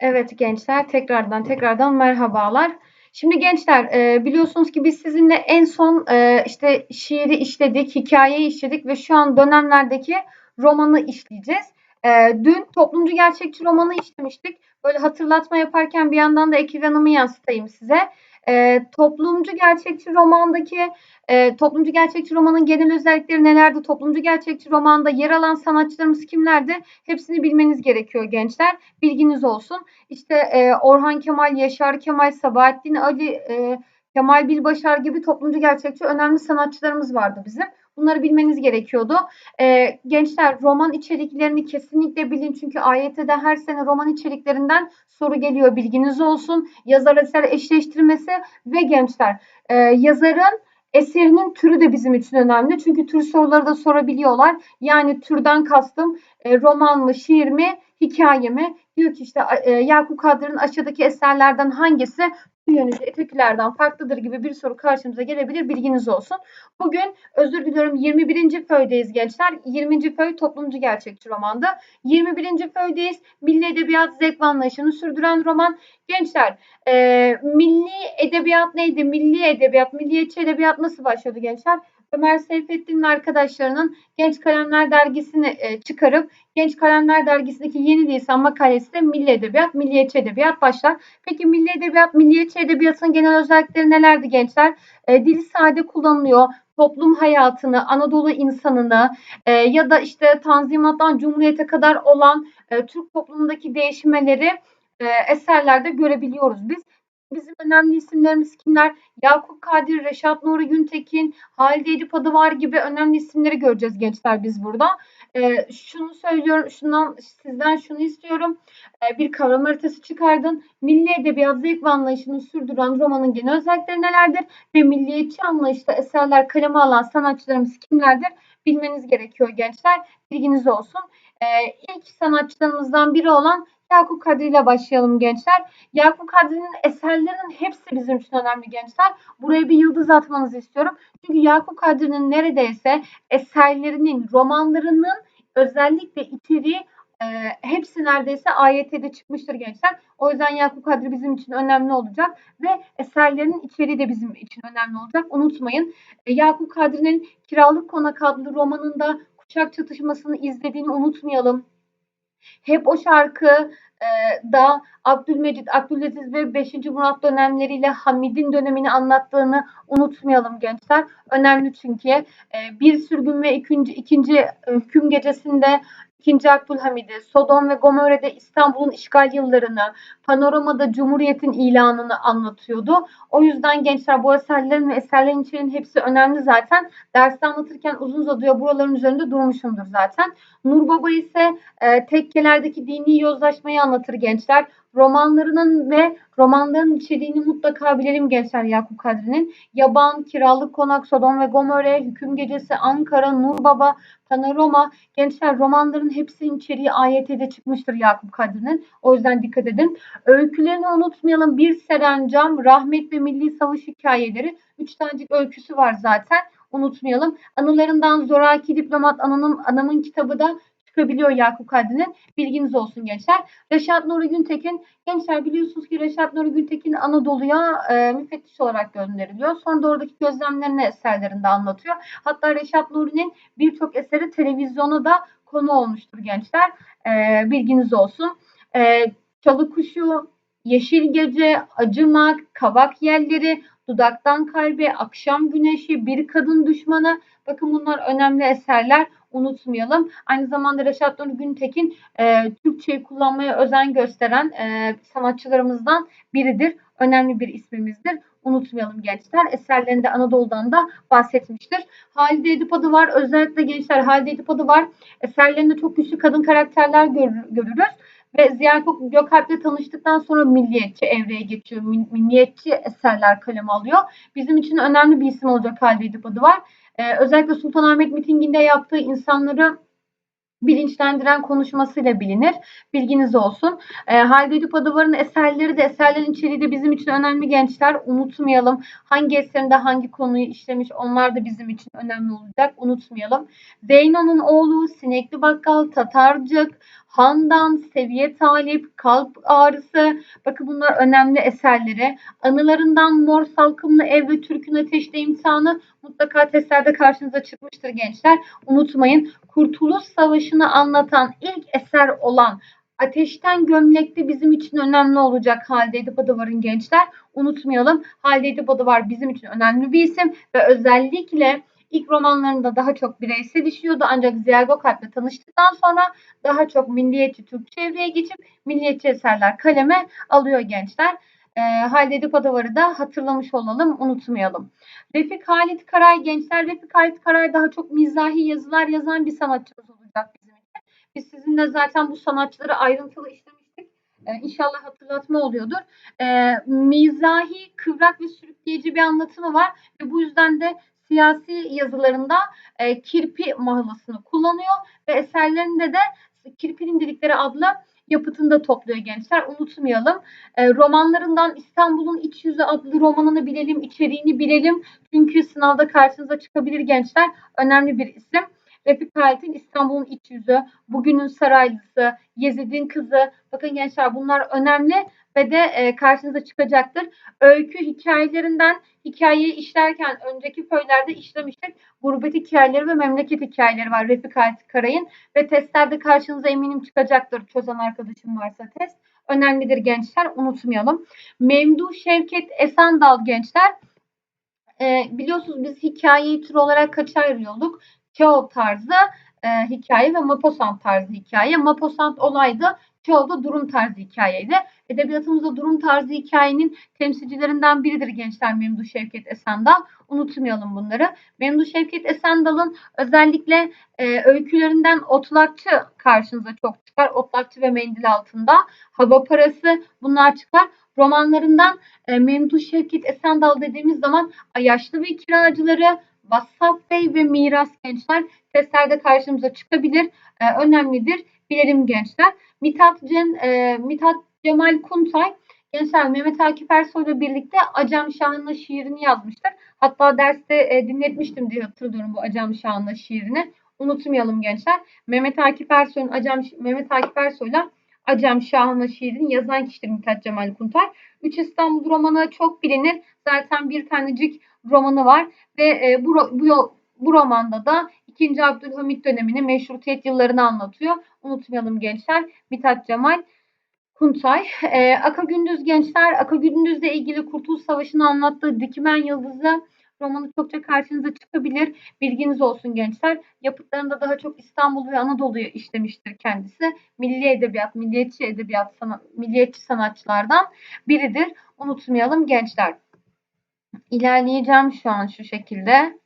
Evet gençler tekrardan tekrardan merhabalar. Şimdi gençler e, biliyorsunuz ki biz sizinle en son e, işte şiiri işledik, hikayeyi işledik ve şu an dönemlerdeki romanı işleyeceğiz. E, dün toplumcu gerçekçi romanı işlemiştik. Böyle hatırlatma yaparken bir yandan da ekranımı yansıtayım size. E, toplumcu gerçekçi romandaki e, toplumcu gerçekçi romanın genel özellikleri nelerdi? Toplumcu gerçekçi romanda yer alan sanatçılarımız kimlerdi? Hepsini bilmeniz gerekiyor gençler. Bilginiz olsun. İşte e, Orhan Kemal, Yaşar Kemal, Sabahattin Ali, e, Kemal Bilbaşar gibi toplumcu gerçekçi önemli sanatçılarımız vardı bizim. Bunları bilmeniz gerekiyordu. Ee, gençler roman içeriklerini kesinlikle bilin. Çünkü AYT'de her sene roman içeriklerinden soru geliyor. Bilginiz olsun. Yazar eser eşleştirmesi ve gençler e, yazarın eserinin türü de bizim için önemli. Çünkü tür soruları da sorabiliyorlar. Yani türden kastım e, roman mı, şiir mi, hikaye mi? Diyor ki işte e, Yakup Kadri'nin aşağıdaki eserlerden hangisi yönüyle ötekilerden farklıdır gibi bir soru karşımıza gelebilir. Bilginiz olsun. Bugün özür diliyorum 21. föydeyiz gençler. 20. föy toplumcu gerçekçi romanda. 21. föydeyiz. Milli edebiyat zevk anlayışını sürdüren roman. Gençler e, milli edebiyat neydi? Milli edebiyat, milliyetçi edebiyat nasıl başladı gençler? Ömer Seyfettin ve arkadaşlarının Genç Kalemler dergisini e, çıkarıp Genç Kalemler dergisindeki yeni lisan makalesi de Milli Edebiyat, Milliyetçi Edebiyat başlar. Peki Milli Edebiyat, Milliyetçi Edebiyatın genel özellikleri nelerdi gençler? E, dili sade kullanılıyor, toplum hayatını, Anadolu insanını e, ya da işte Tanzimat'tan Cumhuriyet'e kadar olan e, Türk toplumundaki değişmeleri e, eserlerde görebiliyoruz biz. Bizim önemli isimlerimiz kimler? Yakup Kadir, Reşat Nuri Güntekin, Halide Edip Adıvar gibi önemli isimleri göreceğiz gençler biz burada. Ee, şunu söylüyorum, şundan sizden şunu istiyorum. Ee, bir kavram haritası çıkardın. Milli edebiyat zevk ve anlayışını sürdüren romanın genel özellikleri nelerdir? Ve milliyetçi anlayışta eserler kaleme alan sanatçılarımız kimlerdir? Bilmeniz gerekiyor gençler. Bilginiz olsun. Ee, ilk sanatçılarımızdan biri olan Yakup Kadri ile başlayalım gençler. Yakup Kadri'nin eserlerinin hepsi bizim için önemli gençler. Buraya bir yıldız atmanızı istiyorum. Çünkü Yakup Kadri'nin neredeyse eserlerinin, romanlarının özellikle içeriği e, hepsi neredeyse AYT'de çıkmıştır gençler. O yüzden Yakup Kadri bizim için önemli olacak ve eserlerinin içeriği de bizim için önemli olacak. Unutmayın. E, Yakup Kadri'nin Kiralık Konak adlı romanında kuşak çatışmasını izlediğini unutmayalım. Hep o şarkı e, da Abdülmecit, Abdülaziz ve 5. Murat dönemleriyle Hamid'in dönemini anlattığını unutmayalım gençler. Önemli çünkü e, bir sürgün ve ikinci, ikinci hüküm gecesinde 2. Abdülhamid'i, Sodom ve Gomorre'de İstanbul'un işgal yıllarını, Panorama'da Cumhuriyet'in ilanını anlatıyordu. O yüzden gençler bu eserlerin ve eserlerin içeriğinin hepsi önemli zaten. Derste anlatırken uzun uzadıya buraların üzerinde durmuşumdur zaten. Nur Baba ise e, tekkelerdeki dini yozlaşmayı anlatır gençler romanlarının ve romanların içeriğini mutlaka bilelim gençler Yakup Kadri'nin. Yaban, Kiralık Konak, Sodom ve Gomorre, Hüküm Gecesi, Ankara, Nur Baba, Panorama. Gençler romanların hepsinin içeriği AYT'de çıkmıştır Yakup Kadri'nin. O yüzden dikkat edin. Öykülerini unutmayalım. Bir Serencam, Rahmet ve Milli Savaş Hikayeleri. Üç tanecik öyküsü var zaten unutmayalım. Anılarından Zoraki Diplomat Anamın, Anamın kitabı da çıkabiliyor Yakup Kadri'nin. Bilginiz olsun gençler. Reşat Nuri Güntekin. Gençler biliyorsunuz ki Reşat Nuri Güntekin Anadolu'ya e, müfettiş olarak gönderiliyor. Sonra da oradaki gözlemlerini eserlerinde anlatıyor. Hatta Reşat Nuri'nin birçok eseri televizyona da konu olmuştur gençler. E, bilginiz olsun. E, Çalı Kuşu, Yeşil Gece, Acımak, Kavak Yelleri, Dudaktan Kalbe, Akşam Güneşi, Bir Kadın Düşmanı. Bakın bunlar önemli eserler unutmayalım. Aynı zamanda Reşat Nuri Güntekin e, Türkçeyi kullanmaya özen gösteren e, sanatçılarımızdan biridir. Önemli bir ismimizdir. Unutmayalım gençler. Eserlerinde Anadolu'dan da bahsetmiştir. Halide Edip adı var. Özellikle gençler Halide Edip adı var. Eserlerinde çok güçlü kadın karakterler görür, görürüz. Ve Ziya Gökalp'le tanıştıktan sonra milliyetçi evreye geçiyor. Milliyetçi eserler kaleme alıyor. Bizim için önemli bir isim olacak Halide Edip adı var. Ee, özellikle Sultanahmet mitinginde yaptığı insanları bilinçlendiren konuşmasıyla bilinir. Bilginiz olsun. E, Halide Edip Adıvar'ın eserleri de eserlerin içeriği de bizim için önemli gençler. Unutmayalım. Hangi eserinde hangi konuyu işlemiş onlar da bizim için önemli olacak. Unutmayalım. Zeyno'nun oğlu, Sinekli Bakkal, Tatarcık, Handan, Seviye Talip, Kalp Ağrısı. Bakın bunlar önemli eserleri. Anılarından Mor Salkımlı Ev ve Türk'ün Ateşte imtihanı mutlaka testlerde karşınıza çıkmıştır gençler. Unutmayın Kurtuluş Savaşı'nı anlatan ilk eser olan Ateşten Gömlek'te bizim için önemli olacak Halide Edip Adıvar'ın gençler. Unutmayalım Halide Edip Adıvar bizim için önemli bir isim ve özellikle ilk romanlarında daha çok bireysel işliyordu ancak Ziya Gökalp'le tanıştıktan sonra daha çok milliyetçi Türk çevreye geçip milliyetçi eserler kaleme alıyor gençler. E, Halide Edip Adıvar'ı da hatırlamış olalım, unutmayalım. Refik Halit Karay gençler, Refik Halit Karay daha çok mizahi yazılar yazan bir sanatçımız olacak bizim için. Biz sizinle zaten bu sanatçıları ayrıntılı işlemiştik. Ee, inşallah hatırlatma oluyordur. Ee, mizahi, kıvrak ve sürükleyici bir anlatımı var ve bu yüzden de siyasi yazılarında e, kirpi mahlasını kullanıyor ve eserlerinde de Kirpinin Dilikleri adlı yapıtında topluyor gençler. Unutmayalım. E, romanlarından İstanbul'un İç Yüzü adlı romanını bilelim, içeriğini bilelim. Çünkü sınavda karşınıza çıkabilir gençler. Önemli bir isim. Refik Halit'in İstanbul'un iç yüzü, bugünün saraylısı, Yezid'in kızı. Bakın gençler bunlar önemli ve de e, karşınıza çıkacaktır. Öykü hikayelerinden hikayeyi işlerken önceki köylerde işlemiştik. Gurbet hikayeleri ve memleket hikayeleri var Refik Halit Karay'ın ve testlerde karşınıza eminim çıkacaktır çözen arkadaşım varsa test. Önemlidir gençler unutmayalım. Memduh Şevket Esendal gençler e, biliyorsunuz biz hikayeyi tür olarak kaça ayırıyorduk? Keo tarzı e, hikaye ve Maupassant tarzı hikaye. Maupassant olaydı. Keo da durum tarzı hikayeydi. Edebiyatımızda durum tarzı hikayenin temsilcilerinden biridir gençler Memduh Şevket Esendal. Unutmayalım bunları. Memduh Şevket Esendal'ın özellikle e, öykülerinden Otlakçı karşınıza çok çıkar. Otlakçı ve Mendil Altında. Hava Parası bunlar çıkar. Romanlarından e, Memduh Şevket Esendal dediğimiz zaman Ayaşlı ve Kiracıları, Vassaf Bey ve Miras Gençler testlerde karşımıza çıkabilir. E, önemlidir. Bilelim gençler. Mithat, Cen, e, Mithat Cemal Kuntay Gençler Mehmet Akif Ersoy ile birlikte Acem Şahı'nın şiirini yazmıştır. Hatta derste e, dinletmiştim diye hatırlıyorum bu Acem Şahı'nın şiirini. Unutmayalım gençler. Mehmet Akif Ersoy'un Acem Mehmet Akif Ersoy'la Acem Şahı'nın şiirini yazan kişidir Mithat Cemal Kuntay. Üç İstanbul romanı çok bilinir. Zaten bir tanecik romanı var ve e, bu, bu, bu romanda da 2. Abdülhamit dönemini, meşrutiyet yıllarını anlatıyor. Unutmayalım gençler. Mithat Cemal Kuntay. E, Aka Gündüz gençler, Aka Gündüz'le ilgili Kurtuluş Savaşı'nı anlattığı Dikmen Yıldızı romanı çokça karşınıza çıkabilir. Bilginiz olsun gençler. Yapıtlarında daha çok İstanbul ve Anadolu'yu işlemiştir kendisi. Milli edebiyat, milliyetçi edebiyat, sanat, milliyetçi sanatçılardan biridir. Unutmayalım gençler. İlerleyeceğim şu an şu şekilde.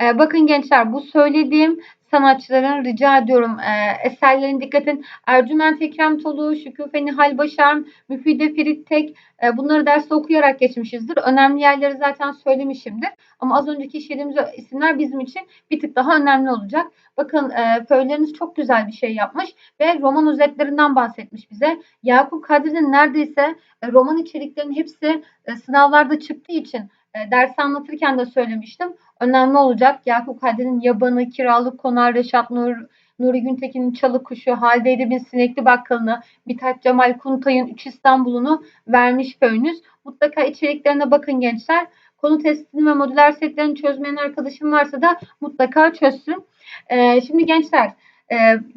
Ee, bakın gençler bu söylediğim sanatçıların rica ediyorum e, eserlerine dikkat edin. Ercüment Ekrem Tolu, Şüküfe Nihal Başar, Müfide Ferit Tek e, bunları derste okuyarak geçmişizdir. Önemli yerleri zaten söylemişimdir. Ama az önceki işlediğimiz isimler bizim için bir tık daha önemli olacak. Bakın e, föyleriniz çok güzel bir şey yapmış ve roman özetlerinden bahsetmiş bize. Yakup Kadri'nin neredeyse e, roman içeriklerinin hepsi e, sınavlarda çıktığı için e, dersi anlatırken de söylemiştim. Önemli olacak. Yakup Kadri'nin Yabanı, Kiralık Konar, Reşat Nur, Nuri Güntekin'in Çalı Kuşu, Halide Edip'in Sinekli Bakkalını, Mithat Cemal Kuntay'ın Üç İstanbul'unu vermiş köyünüz. Mutlaka içeriklerine bakın gençler. Konu testini ve modüler setlerini çözmeyen arkadaşım varsa da mutlaka çözsün. Ee, şimdi gençler e,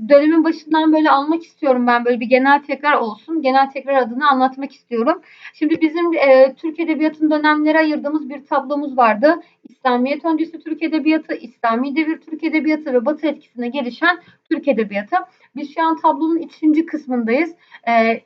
dönemin başından böyle almak istiyorum ben böyle bir genel tekrar olsun. Genel tekrar adını anlatmak istiyorum. Şimdi bizim e, Türk Edebiyatı'nın dönemlere ayırdığımız bir tablomuz vardı. İslamiyet öncesi Türk Edebiyatı, İslami devir Türk Edebiyatı ve Batı etkisine gelişen Türk Edebiyatı. Biz şu an tablonun üçüncü kısmındayız. E,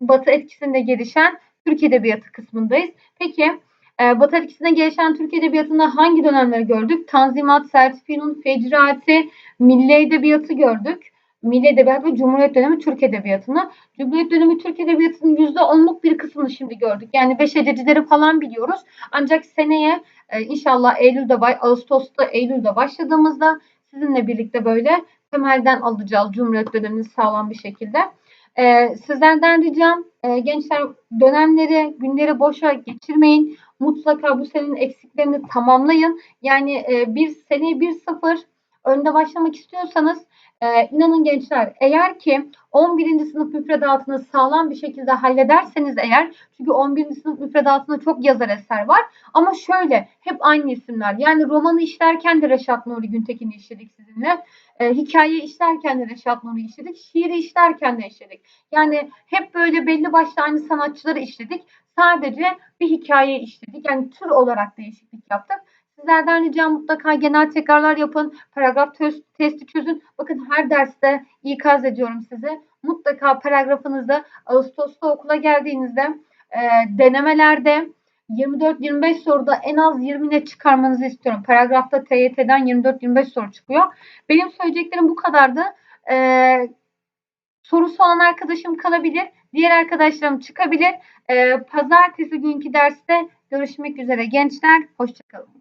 Batı etkisinde gelişen Türk Edebiyatı kısmındayız. Peki e, Batı etkisine gelişen Türk Edebiyatı'nda hangi dönemleri gördük? Tanzimat, Sertifinun, Fecrati, Milli Edebiyatı gördük. Milli Edebiyat ve Cumhuriyet dönemi Türk Edebiyatı'nı. Cumhuriyet dönemi Türk Edebiyatı'nın %10'luk bir kısmını şimdi gördük. Yani beş edecileri falan biliyoruz. Ancak seneye e, inşallah Eylül'de, Ağustos'ta, Eylül'de başladığımızda sizinle birlikte böyle temelden alacağız Cumhuriyet dönemini sağlam bir şekilde. Ee, sizlerden ricam e, gençler dönemleri, günleri boşa geçirmeyin. Mutlaka bu senenin eksiklerini tamamlayın. Yani e, bir seneye bir sıfır önde başlamak istiyorsanız e, inanın gençler eğer ki 11. sınıf müfredatını sağlam bir şekilde hallederseniz eğer çünkü 11. sınıf müfredatında çok yazar eser var ama şöyle hep aynı isimler yani romanı işlerken de Reşat Nuri Güntekin'i işledik sizinle e, hikaye işlerken de Reşat Nuri işledik şiiri işlerken de işledik yani hep böyle belli başlı aynı sanatçıları işledik sadece bir hikaye işledik yani tür olarak değişiklik yaptık Sizlerden ricam mutlaka genel tekrarlar yapın. Paragraf testi çözün. Bakın her derste ikaz ediyorum size. Mutlaka paragrafınızı Ağustos'ta okula geldiğinizde e, denemelerde 24-25 soruda en az 20 net çıkarmanızı istiyorum. Paragrafta TYT'den 24-25 soru çıkıyor. Benim söyleyeceklerim bu kadardı. E, sorusu olan arkadaşım kalabilir. Diğer arkadaşlarım çıkabilir. E, pazartesi günkü derste görüşmek üzere gençler. Hoşçakalın.